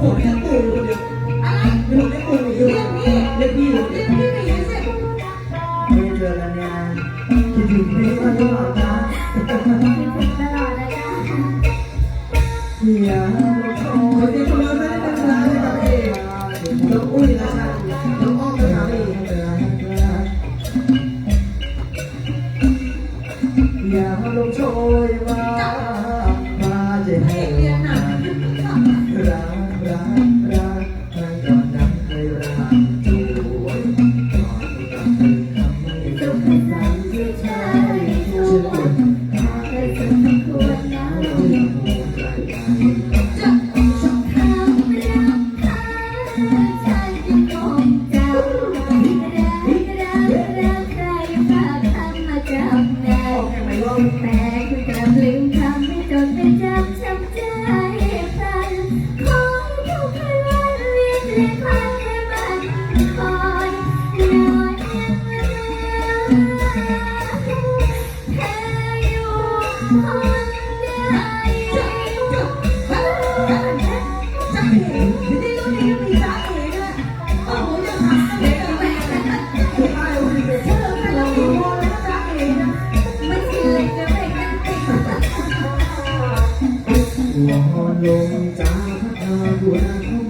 ผมเรียกปู่อยู่คนเดียวอะไรไม่รู้เรียกปู่อยู่เรียกพี่เรียกพี่ไปยืนสิไม่เจอกันนานคิดถึงพี่มากหรือเปล่าจ๊ะตลอดเลยจ้ะอย่าขอที่คนเราได้ตั้งนานเลยกับเองน้องอุ้ยนะน้องอ้อมนะพี่อย่าลงโชยมามาเจ็บเรียนเรียนหนักรัก รักใครก่อนนั้นเคยรักจุ๊ยก่อนรักเคยทำให้สุสุขขให้ใจใจที่เธอได้ทุกคนเคยสุขควรแล้วจะชอบทำรักเธอใจยังคงจำรักรักรักใครฝากทำมาจำได้แต่คุณกลับลืมทำให้จนไม่จำ ห้มันคอยนอนเธออยู่คนเดียวจังเอ๋ไม่ได้รู้นี่มีจังเอ๋ด้วยโอ้โหยังหาเอ๋แม่เธอเป็นเราดูโมแล้วจังเอ๋นะไม่ใช่เลยจะไม่กันติดวอนลงจากพระธาตุบุญของข้าคืนจำทนฝืนฉันเอาใจนั้นสวมในลาลาลาอยู่ในนั้นอยู่ใจลงทางควรไปหนาวหนา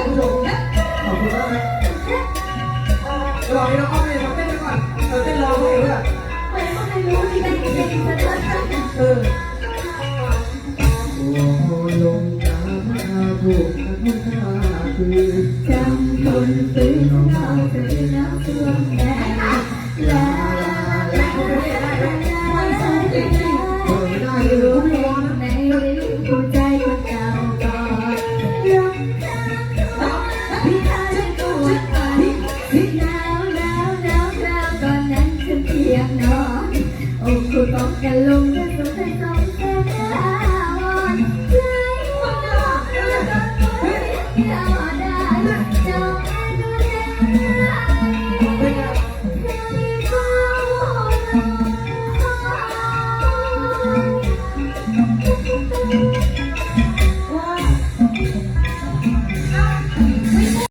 ยขวามือลงขอบคุณมากนะรอให้น้องอ้อมเลยเราเต้นไปก่อนเราเต้นรอเขาเองด้วยไม่ก็ไม่รู้ที่ได้ยินเสียงเธอเออโอ้ลงจาพาตุบุญของข้าคืนจำคนฝืนเราจะน้ำท่วม อ